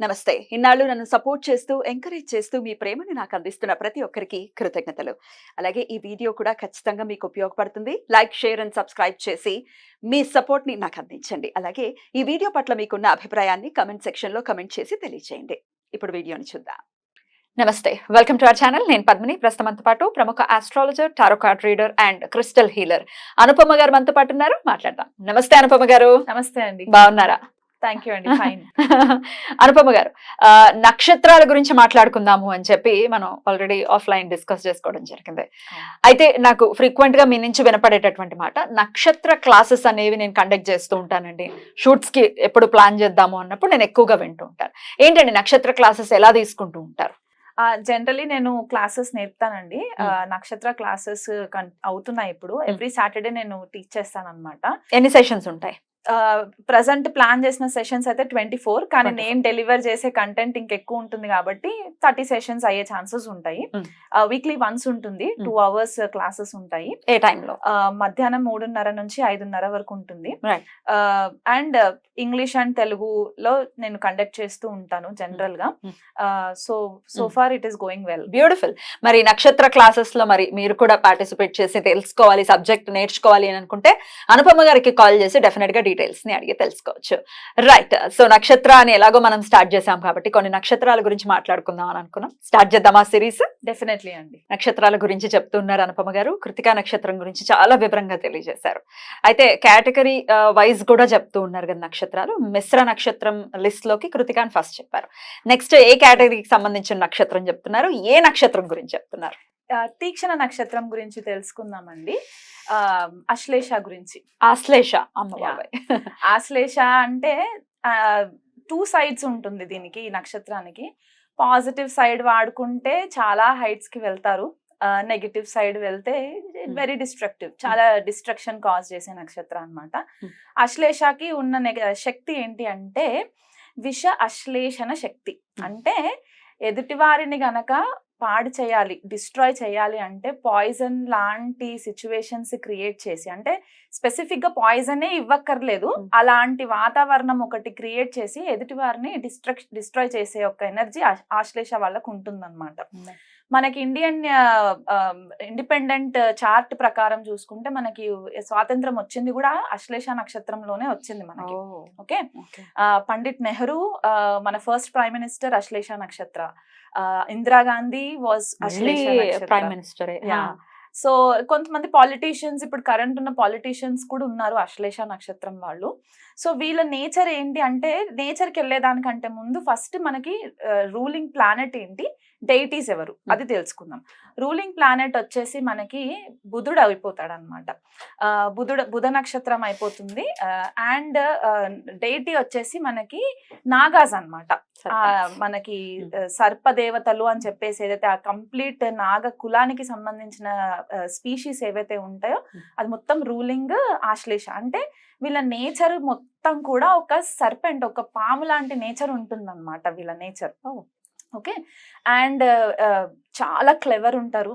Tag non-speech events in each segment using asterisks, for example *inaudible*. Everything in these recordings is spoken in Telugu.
నమస్తే. ఇన్నాళ్ళు నన్ను సపోర్ట్ చేస్తూ ఎంకరేజ్ చేస్తూ మీ ప్రేమని నాకు అందిస్తున్న ప్రతి ఒక్కరికి కృతజ్ఞతలు. అలాగే ఈ వీడియో కూడా ఖచ్చితంగా మీకు ఉపయోగపడుతుంది. లైక్ షేర్ అండ్ సబ్స్క్రైబ్ చేసి మీ సపోర్ట్ని నాకు అందించండి. అలాగే ఈ వీడియో పట్ల మీకున్న అభిప్రాయాన్ని కమెంట్ సెక్షన్లో కమెంట్ చేసి తెలియజేయండి ఇప్పుడు వీడియోని చూద్దాం. నమస్తే. Welcome to our channel. నేను పద్మిని. ప్రస్తుతం మనతో పాటు ప్రముఖ astrologer tarot card reader and crystal healer. Anupama garu మనతో పాటు ఉన్నారు. మాట్లాడదాం. నమస్తే అనుపమ గారు. నమస్తే అండి. బాగున్నారా? థ్యాంక్ యూ అండి. ఫైన్ *laughs* అనుపమ గారు నక్షత్రాల గురించి మాట్లాడుకుందాము అని చెప్పి మనం ఆల్రెడీ ఆఫ్లైన్ డిస్కస్ చేసుకోవడం జరిగింది. అయితే నాకు ఫ్రీక్వెంట్గా మీ నుంచి వినపడేటటువంటి మాట నక్షత్ర క్లాసెస్ అనేవి నేను కండక్ట్ చేస్తూ ఉంటానండి. షూట్స్కి ఎప్పుడు ప్లాన్ చేద్దాము అన్నప్పుడు నేను ఎక్కువగా వింటూ ఉంటాను. ఏంటండి నక్షత్ర క్లాసెస్ ఎలా తీసుకుంటూ ఉంటారు? జనరలీ నేను క్లాసెస్ నేర్పుతానండి. నక్షత్ర క్లాసెస్ అవుతున్నాయి ఇప్పుడు. ఎవ్రీ సాటర్డే నేను టీచ్ చేస్తాను అనమాట ఎన్ని సెషన్స్ ఉంటాయి? ప్రజెంట్ ప్లాన్ చేసిన సెషన్స్ అయితే ట్వంటీ ఫోర్ కానీ 24. నేను డెలివర్ చేసే కంటెంట్ ఇంకెక్కువ ఉంటుంది కాబట్టి థర్టీ సెషన్స్ అయ్యే ఛాన్సెస్ ఉంటాయి. వీక్లీ వన్స్ ఉంటుంది టూ అవర్స్ క్లాసెస్ ఉంటాయి ఏ టైంలో మధ్యాహ్నం మూడున్నర నుంచి ఐదున్నర వరకు ఉంటుంది. అండ్ ఇంగ్లీష్ అండ్ తెలుగులో నేను కండక్ట్ చేస్తూ ఉంటాను జనరల్గా. So so. Far it is going well beautiful మరి నక్షత్ర క్లాసెస్లో మరి మీరు కూడా పార్టిసిపేట్ చేసి తెలుసుకోవాలి సబ్జెక్ట్ నేర్చుకోవాలి అని అనుకుంటే అనుపమ గారికి కాల్ చేసి డెఫినెట్గా డీటెయిల్స్ని అడిగి తెలుసుకోవచ్చు. రైట్. సో నక్షత్ర అని ఎలాగో మనం స్టార్ట్ చేసాం కాబట్టి కొన్ని నక్షత్రాల గురించి మాట్లాడుకుందాం అని అనుకున్నాం. స్టార్ట్ చేద్దామా సిరీస్? డెఫినెట్లీ అండి. నక్షత్రాల గురించి చెప్తున్నారు అనుపమ గారు. కృతికా నక్షత్రం గురించి చాలా వివరంగా తెలియజేశారు. అయితే కేటగిరీ వైజ్ కూడా చెప్తూ ఉన్నారు కదా నక్షత్రాలు. మిశ్ర నక్షత్రం లిస్ట్లోకి కృతికాని ఫస్ట్ చెప్పారు. నెక్స్ట్ ఏ కేటగిరీకి సంబంధించిన నక్షత్రం చెప్తున్నారు? ఏ నక్షత్రం గురించి చెప్తున్నారు? తీక్షణ నక్షత్రం గురించి తెలుసుకుందామండి. ఆ, అశ్లేష గురించి. ఆశ్లేష ఆశ్లేష అంటే టూ సైడ్స్ ఉంటుంది దీనికి ఈ నక్షత్రానికి. పాజిటివ్ సైడ్ వాడుకుంటే చాలా హైట్స్కి వెళ్తారు. నెగిటివ్ సైడ్ వెళ్తే వెరీ డిస్ట్రక్టివ్ చాలా డిస్ట్రక్షన్ కాజ్ చేసే నక్షత్రం అన్నమాట. Hmm. అశ్లేషకి ఉన్న శక్తి ఏంటి అంటే విష అశ్లేషణ శక్తి. అంటే ఎదుటివారిని గనక పాడు చేయాలి డిస్ట్రాయ్ చేయాలి అంటే పాయిజన్ లాంటి సిచ్యువేషన్స్ క్రియేట్ చేసి అంటే స్పెసిఫిక్గా పాయిజనే ఇవ్వక్కర్లేదు. అలాంటి వాతావరణం ఒకటి క్రియేట్ చేసి ఎదుటి వారిని డిస్ట్రక్ డిస్ట్రాయ్ చేసే ఒక ఎనర్జీ ఆశ్లేష వాళ్ళకు ఉంటుందన్నమాట. మనకి ఇండియన్ ఇండిపెండెంట్ చార్ట్ ప్రకారం చూసుకుంటే మనకి స్వాతంత్రం వచ్చింది కూడా అశ్లేష నక్షత్రంలోనే వచ్చింది మనకి. ఓకే? పండిట్ నెహ్రూ మన ఫస్ట్ ప్రైమ్ మినిస్టర్ అశ్లేష నక్షత్ర. ఆ, Indira Gandhi was Ashlesha prime minister. So కొంతమంది పాలిటీషియన్స్ ఇప్పుడు కరెంట్ ఉన్న పాలిటీషియన్స్ కూడా ఉన్నారు అశ్లేష నక్షత్రం వాళ్ళు. సో వీళ్ళ నేచర్ ఏంటి అంటే నేచర్కి వెళ్ళేదానికంటే ముందు ఫస్ట్ మనకి రూలింగ్ ప్లానెట్ ఏంటి? డైటీస్ ఎవరు? అది తెలుసుకుందాం. రూలింగ్ ప్లానెట్ వచ్చేసి మనకి బుధుడు అయిపోతాడు అనమాట బుధుడు బుధ నక్షత్రం అయిపోతుంది. అండ్ డైటీ వచ్చేసి మనకి నాగాస్ అన్నమాట. ఆ, మనకి Hmm. ఆ, సర్ప దేవతలు అని చెప్పేసి ఏదైతే ఆ కంప్లీట్ నాగ కులానికి సంబంధించిన స్పీషీస్ ఏవైతే ఉంటాయో. అది మొత్తం రూలింగ్ ఆశ్లేష. అంటే వీళ్ళ నేచర్ మొత్తం కూడా ఒక సర్పెంట్ ఒక పాము లాంటి నేచర్ ఉంటుందన్నమాట వీళ్ళ నేచర్. ఓకే? అండ్ చాలా క్లెవర్ ఉంటారు.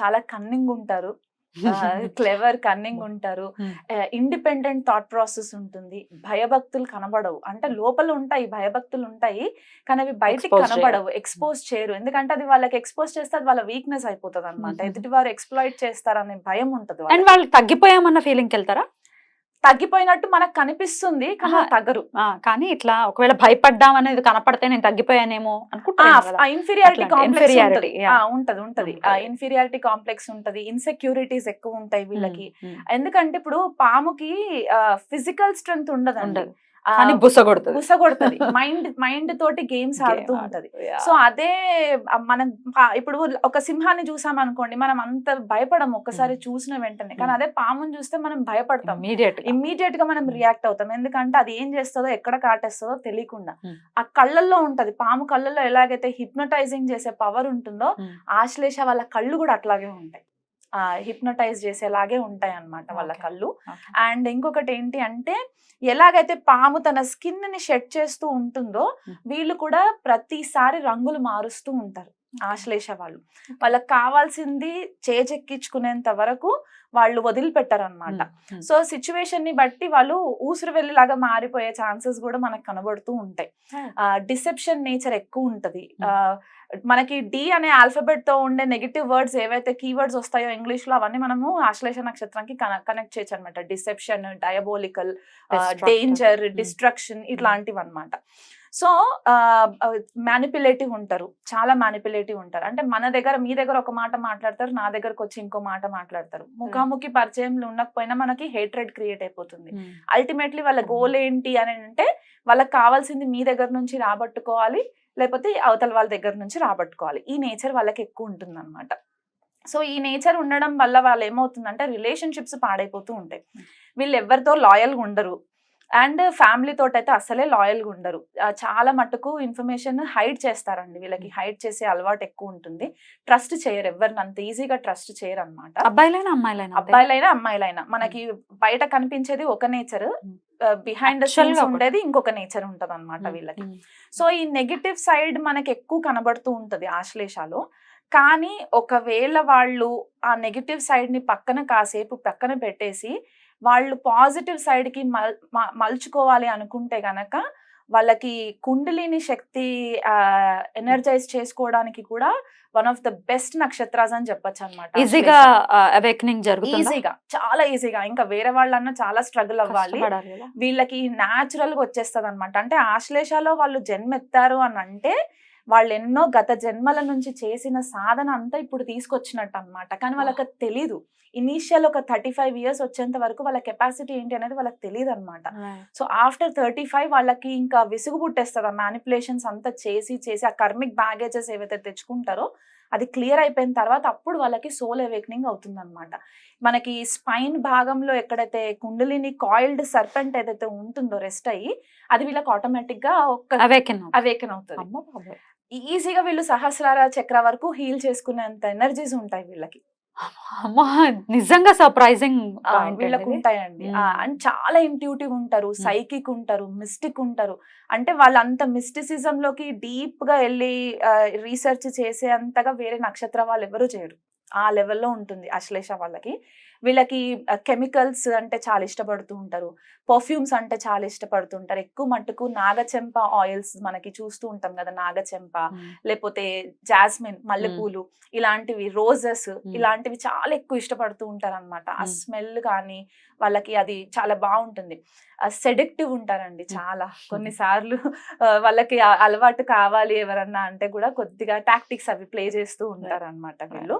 చాలా కన్నింగ్ ఉంటారు. *laughs* క్లెవర్ కన్నింగ్ ఉంటారు. ఇండిపెండెంట్ థాట్ ప్రాసెస్ ఉంటుంది. భయభక్తులు కనబడవు. అంటే లోపల ఉంటాయి భయభక్తులు ఉంటాయి కానీ అవి బయటికి. కనబడవు ఎక్స్పోజ్ చేయరు. ఎందుకంటే అది వాళ్ళకి ఎక్స్పోజ్ చేస్తే అది వాళ్ళ వీక్నెస్ అయిపోతుంది అనమాట. ఎదుటి వారు ఎక్స్ప్లాయిట్ చేస్తారనే భయం ఉంటుంది అండ్. వాళ్ళు తగ్గిపోయామన్న ఫీలింగ్ వెళ్తారా? తగ్గిపోయినట్టు మనకు కనిపిస్తుంది కానీ. తగ్గరు కానీ ఇట్లా ఒకవేళ భయపడ్డాం అనేది కనపడితే నేను తగ్గిపోయానేమో కదా. Inferiority complex. ఉంటది ఉంటది. ఇన్ఫీరియారిటీ కాంప్లెక్స్ ఉంటది ఇన్సెక్యూరిటీస్ ఎక్కువ ఉంటాయి వీళ్ళకి. ఎందుకంటే ఇప్పుడు పాముకి ఫిజికల్ స్ట్రెంగ్త్ ఉండదు ఆ, కానీ బుస కొడుతుంది. బుస కొడుతుంది. మైండ్ మైండ్ తోటి గేమ్స్ ఆడుతూ ఉంటది. సో అదే మనం ఇప్పుడు ఒక సింహాన్ని చూసాం అనుకోండి మనం అంత భయపడం ఒక్కసారి చూసిన వెంటనే. కానీ. అదే పాముని చూస్తే మనం భయపడతాం. ఇమీడియట్ ఇమ్మీడియట్గా మనం రియాక్ట్ అవుతాం. ఎందుకంటే అది ఏం చేస్తుందో ఎక్కడ కాటేస్తుందో తెలియకుండా. ఆ కళ్ళల్లో ఉంటది. పాము కళ్ళల్లో ఎలాగైతే హిప్నటైజింగ్ చేసే పవర్ ఉంటుందో ఆశ్లేష వాళ్ళ కళ్ళు కూడా అట్లాగే ఉంటాయి. హిప్నటైజ్ చేసేలాగే ఉంటాయి అన్నమాట వాళ్ళ. కళ్ళు అండ్ ఇంకొకటి ఏంటి అంటే ఎలాగైతే పాము తన స్కిన్ని షెడ్ చేస్తూ ఉంటుందో. వీళ్ళు కూడా ప్రతిసారి రంగులు మారుస్తూ ఉంటారు ఆశ్లేష వాళ్ళు వాళ్ళకి కావాల్సింది చేజెక్కించుకునేంత వరకు వాళ్ళు వదిలిపెట్టారు అనమాట Hmm. సో సిచ్యువేషన్ని బట్టి వాళ్ళు ఊసురు వెళ్ళిలాగా మారిపోయే ఛాన్సెస్ కూడా మనకు కనబడుతూ ఉంటాయి డిసెప్షన్ నేచర్ ఎక్కువ ఉంటది. ఆ, మనకి డి అనే ఆల్ఫబెట్తో ఉండే నెగిటివ్ వర్డ్స్ ఏవైతే కీవర్డ్స్ వస్తాయో ఇంగ్లీష్లో అవన్నీ మనము ఆశ్లేష నక్షత్రానికి కనెక్ట్ చేయొచ్చు అనమాట డిసెప్షన్ డయబోలికల్. డేంజర్. డిస్ట్రక్షన్ ఇట్లాంటివి అనమాట సో మ్యానిపులేటివ్ ఉంటారు. చాలా మ్యానిపులేటివ్ ఉంటారు. అంటే మన దగ్గర మీ దగ్గర ఒక మాట మాట్లాడతారు నా దగ్గరకు వచ్చి ఇంకో మాట మాట్లాడతారు. ముఖాముఖి పరిచయంలో ఉండకపోయినా మనకి హేట్రెడ్ క్రియేట్ అయిపోతుంది. అల్టిమేట్లీ వాళ్ళ గోల్ ఏంటి అని అంటే వాళ్ళకి కావాల్సింది మీ దగ్గర నుంచి రాబట్టుకోవాలి లేకపోతే అవతల వాళ్ళ దగ్గర నుంచి రాబట్టుకోవాలి. ఈ నేచర్ వాళ్ళకి ఎక్కువ ఉంటుంది అనమాట సో ఈ నేచర్ ఉండడం వల్ల వాళ్ళు ఏమవుతుందంటే రిలేషన్షిప్స్ పాడైపోతూ ఉంటాయి. వీళ్ళు ఎవరితో లాయల్గా ఉండరు. అండ్ ఫ్యామిలీ తోటి అయితే అసలే లాయల్గా ఉండరు. చాలా మటుకు ఇన్ఫర్మేషన్ హైడ్ చేస్తారండి వీళ్ళకి. హైడ్ చేసే అలవాటు ఎక్కువ ఉంటుంది. ట్రస్ట్ చేయరు. ఎవరిని అంత ఈజీగా ట్రస్ట్ చేయరు అనమాట అబ్బాయిలైనా అమ్మాయిలైనా? అబ్బాయిలైనా అమ్మాయిలైనా. మనకి బయట కనిపించేది ఒక నేచర్. బిహైండ్. ఉండేది ఇంకొక నేచర్ ఉంటది అనమాట. వీళ్ళకి. సో ఈ నెగిటివ్ సైడ్ మనకి ఎక్కువ కనబడుతూ ఉంటది ఆశ్లేషాలు. కానీ ఒకవేళ వాళ్ళు ఆ నెగిటివ్ సైడ్ని పక్కన కాసేపు పక్కన పెట్టేసి వాళ్ళు పాజిటివ్ సైడ్కి మల్ మలుచుకోవాలి అనుకుంటే గనక వాళ్ళకి కుండలిని శక్తి ఎనర్జైజ్ చేసుకోవడానికి కూడా వన్ ఆఫ్ ద బెస్ట్ నక్షత్రాస్ అని చెప్పొచ్చు అనమాట ఈజీగా అవేకనింగ్ జరుగుతుంది? ఈజీగా చాలా ఈజీగా. ఇంకా వేరే వాళ్ళన్నా చాలా స్ట్రగుల్ అవ్వాలి. వీళ్ళకి న్యాచురల్గా వచ్చేస్తుంది అనమాట అంటే ఆశ్లేషాలో వాళ్ళు జన్మెత్తారు అని అంటే వాళ్ళు ఎన్నో గత జన్మల నుంచి చేసిన సాధన అంతా ఇప్పుడు తీసుకొచ్చినట్టు అన్నమాట కానీ వాళ్ళకి తెలీదు. ఇనీషియల్ ఒక థర్టీ ఫైవ్ ఇయర్స్ వచ్చేంత వరకు వాళ్ళ కెపాసిటీ ఏంటి అనేది వాళ్ళకి తెలియదు అనమాట సో ఆఫ్టర్ థర్టీ ఫైవ్ వాళ్ళకి ఇంకా విసుగు పుట్టేస్తుంది? ఆ మ్యానిపులేషన్స్ అంతా చేసి చేసి ఆ కర్మిక్ బ్యాగేజెస్ ఏవైతే తెచ్చుకుంటారో అది క్లియర్ అయిపోయిన తర్వాత అప్పుడు వాళ్ళకి సోల్ అవేకనింగ్ అవుతుంది అనమాట మనకి స్పైన్ భాగంలో ఎక్కడైతే కుండలిని కాయిల్డ్ సర్పెంట్ ఏదైతే ఉంటుందో రెస్ట్ అయ్యి అది వీళ్ళకి ఆటోమేటిక్గా అవేకన్ అవేకన్ అవుతుంది. ఈజీగా వీళ్ళు సహస్రార చక్ర వరకు హీల్ చేసుకునేంత ఎనర్జీస్ ఉంటాయి వీళ్ళకి. నిజంగా సర్ప్రైజింగ్ వీళ్ళకు ఉంటాయండి. అండ్ చాలా ఇంట్యూటివ్ ఉంటారు సైకిక్ ఉంటారు మిస్టిక్ ఉంటారు. అంటే వాళ్ళంత మిస్టిసిజం లోకి డీప్గా వెళ్ళి రీసెర్చ్ చేసే అంతగా వేరే నక్షత్ర వాళ్ళు ఎవరు చేయరు. ఆ లెవెల్లో ఉంటుంది అశ్లేష వాళ్ళకి. వీళ్ళకి కెమికల్స్ అంటే చాలా ఇష్టపడుతూ ఉంటారు. పర్ఫ్యూమ్స్ అంటే చాలా ఇష్టపడుతుంటారు ఎక్కువ మట్టుకు నాగచెంప ఆయిల్స్ మనకి చూస్తూ ఉంటాం కదా నాగచెంప. లేకపోతే జాస్మిన్ మల్లెపూలు ఇలాంటివి రోజెస్ ఇలాంటివి చాలా ఎక్కువ ఇష్టపడుతూ ఉంటారు అనమాట ఆ. స్మెల్ కానీ వాళ్ళకి అది చాలా బాగుంటుంది. సెడెక్టివ్ ఉంటారండి చాలా. కొన్నిసార్లు వాళ్ళకి అలవాటు కావాలి ఎవరన్నా అంటే కూడా కొద్దిగా టాక్టిక్స్ అవి ప్లే చేస్తూ ఉంటారు అనమాట వీళ్ళు.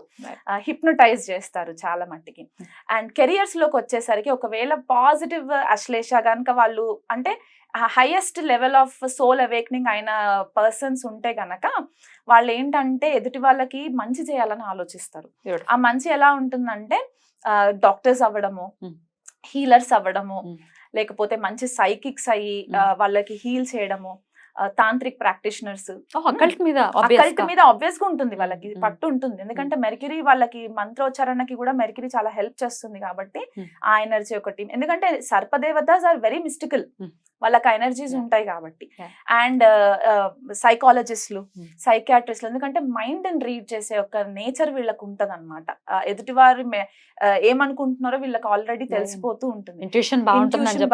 హిప్నటైజ్ చేస్తారు చాలా మట్టికి. అండ్ కెరియర్స్లోకి వచ్చేసరికి ఒకవేళ పాజిటివ్ అశ్లేష కనుక వాళ్ళు అంటే highest level of soul awakening అయిన పర్సన్స్ ఉంటే గనక వాళ్ళు ఏంటంటే ఎదుటి వాళ్ళకి మంచి చేయాలని ఆలోచిస్తారు ఆ మంచి ఎలా ఉంటుందంటే డాక్టర్స్ అవ్వడము Hmm. హీలర్స్ అవ్వడము Hmm. లేకపోతే మంచి సైకిక్స్ అయ్యి ఆ, వాళ్ళకి హీల్ చేయడము తాంత్రిక్ ప్రాక్టీషనర్స్ అకల్ట్ మీద అకల్ట్. మీద ఆబ్వియస్గా ఉంటుంది వాళ్ళకి. పట్టు ఉంటుంది ఎందుకంటే మెర్క్యూరీ వాళ్ళకి మంత్రోచ్చారణకి కూడా మెర్క్యూరీ చాలా హెల్ప్ చేస్తుంది కాబట్టి. ఆ ఎనర్జీ ఒకటి ఎందుకంటే సర్పదేవత ఆర్ వెరీ మిస్టికల్. వాళ్ళకి ఎనర్జీస్. ఉంటాయి కాబట్టి. అండ్ సైకాలజిస్టులు. సైకాట్రిస్టులు ఎందుకంటే మైండ్ని రీడ్ చేసే ఒక నేచర్ వీళ్ళకి ఉంటది అనమాట ఎదుటివారు ఏమనుకుంటున్నారో వీళ్ళకి ఆల్రెడీ. తెలిసిపోతూ ఉంటుంది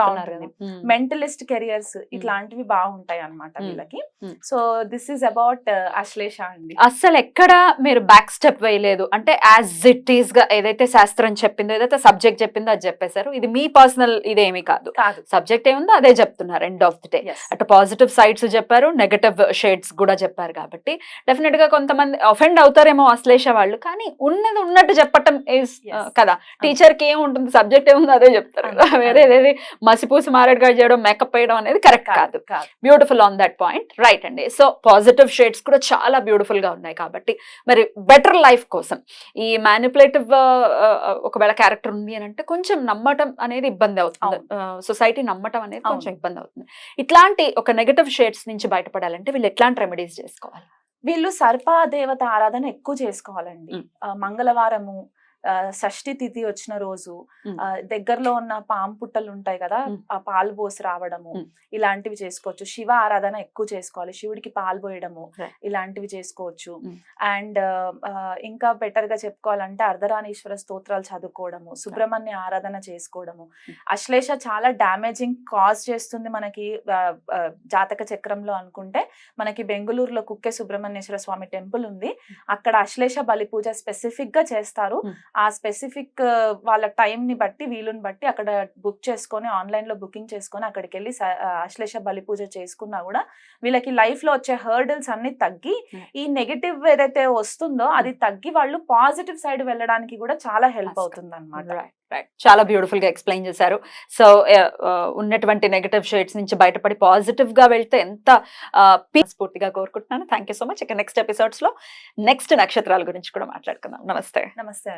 బాగుంటుంది. మెంటలిస్ట్ కెరియర్స్ ఇట్లాంటివి బాగుంటాయి అన్నమాట Mm. వీళ్ళకి. So this is about Ashlesha అండి. అస్సలు ఎక్కడ మీరు బ్యాక్ స్టెప్ వేయలేదు. అంటే యాజ్ ఇట్ ఈస్గా ఏదైతే శాస్త్రం చెప్పిందో ఏదైతే సబ్జెక్ట్ చెప్పిందో అది చెప్పేశారు. ఇది మీ పర్సనల్ ఇదేమీ కాదు. కాదు. సబ్జెక్ట్ ఏముందో అదే చెప్తున్నారు ఎండ్ ఆఫ్ ది డే. అటు పాజిటివ్ సైడ్స్ చెప్పారు నెగటివ్ షేడ్స్ కూడా చెప్పారు కాబట్టి. డెఫినెట్గా కొంతమంది అఫెండ్ అవుతారేమో అశ్లేష వాళ్ళు కానీ ఉన్నది ఉన్నట్టు చెప్పటం Yes. కదా. టీచర్కి ఏముంటుంది సబ్జెక్ట్ ఏముందో అదే చెప్తారు. *laughs* వేరే మసిపూసి మారేడుగా చేయడం మేకప్ వేయడం అనేది కరెక్ట్ కాదు కాదు. Beautiful on that point right అండి సో పాజిటివ్ షేడ్స్ కూడా చాలా బ్యూటిఫుల్గా ఉన్నాయి కాబట్టి మరి బెటర్ లైఫ్ కోసం ఈ మ్యానిపులేటివ్ ఒకవేళ క్యారెక్టర్ ఉంది అని అంటే కొంచెం నమ్మటం అనేది ఇబ్బంది అవుతుంది. సొసైటీ నమ్మటం అనేది. కొంచెం ఇబ్బంది అవుతుంది. ఇట్లాంటి ఒక నెగటివ్ షేడ్స్ నుంచి బయటపడాలంటే వీళ్ళు ఎట్లాంటి రెమెడీస్ చేసుకోవాలి? వీళ్ళు సర్ప దేవత ఆరాధన ఎక్కువ చేసుకోవాలండి. మంగళవారము షష్ఠి తిథి వచ్చిన రోజు దగ్గరలో ఉన్న పాము పుట్టలు ఉంటాయి కదా. ఆ పాలు పోసి రావడము. ఇలాంటివి చేసుకోవచ్చు. శివ ఆరాధన ఎక్కువ చేసుకోవాలి. శివుడికి పాలు పోయడము. ఇలాంటివి చేసుకోవచ్చు. అండ్ ఇంకా బెటర్గా చెప్పుకోవాలంటే అర్ధరాణీశ్వర స్తోత్రాలు చదువుకోవడము సుబ్రహ్మణ్య ఆరాధన చేసుకోవడము. అశ్లేష చాలా డామేజింగ్ కాజ్ చేస్తుంది మనకి జాతక చక్రంలో అనుకుంటే. మనకి బెంగళూరులో కుక్కే సుబ్రహ్మణ్యేశ్వర స్వామి టెంపుల్ ఉంది. అక్కడ అశ్లేష బలి పూజ స్పెసిఫిక్గా చేస్తారు. ఆ స్పెసిఫిక్ వాళ్ళ టైం ని బట్టి వీలుని బట్టి అక్కడ బుక్ చేసుకొని ఆన్లైన్లో బుకింగ్ చేసుకొని అక్కడికి వెళ్ళి అశ్లేష బలి పూజ చేసుకున్నా కూడా వీళ్ళకి లైఫ్లో వచ్చే హర్డల్స్ అన్ని తగ్గి Hmm. ఈ నెగటివ్ ఏదైతే వస్తుందో అది తగ్గి వాళ్ళు పాజిటివ్ సైడ్ వెళ్ళడానికి కూడా చాలా హెల్ప్. అవుతుంది అనమాట రైట్ రైట్ చాలా బ్యూటిఫుల్గా ఎక్స్ప్లెయిన్ చేశారు. సో ఉన్నటువంటి నెగటివ్ షేడ్స్ నుంచి బయటపడి పాజిటివ్గా వెళ్తే ఎంత పీస్ పూర్తిగా కోరుకుంటున్నాను. Thank you so much. ఇక నెక్స్ట్ ఎపిసోడ్స్లో నెక్స్ట్ నక్షత్రాల గురించి కూడా మాట్లాడుకుందాం. నమస్తే. నమస్తే అండి.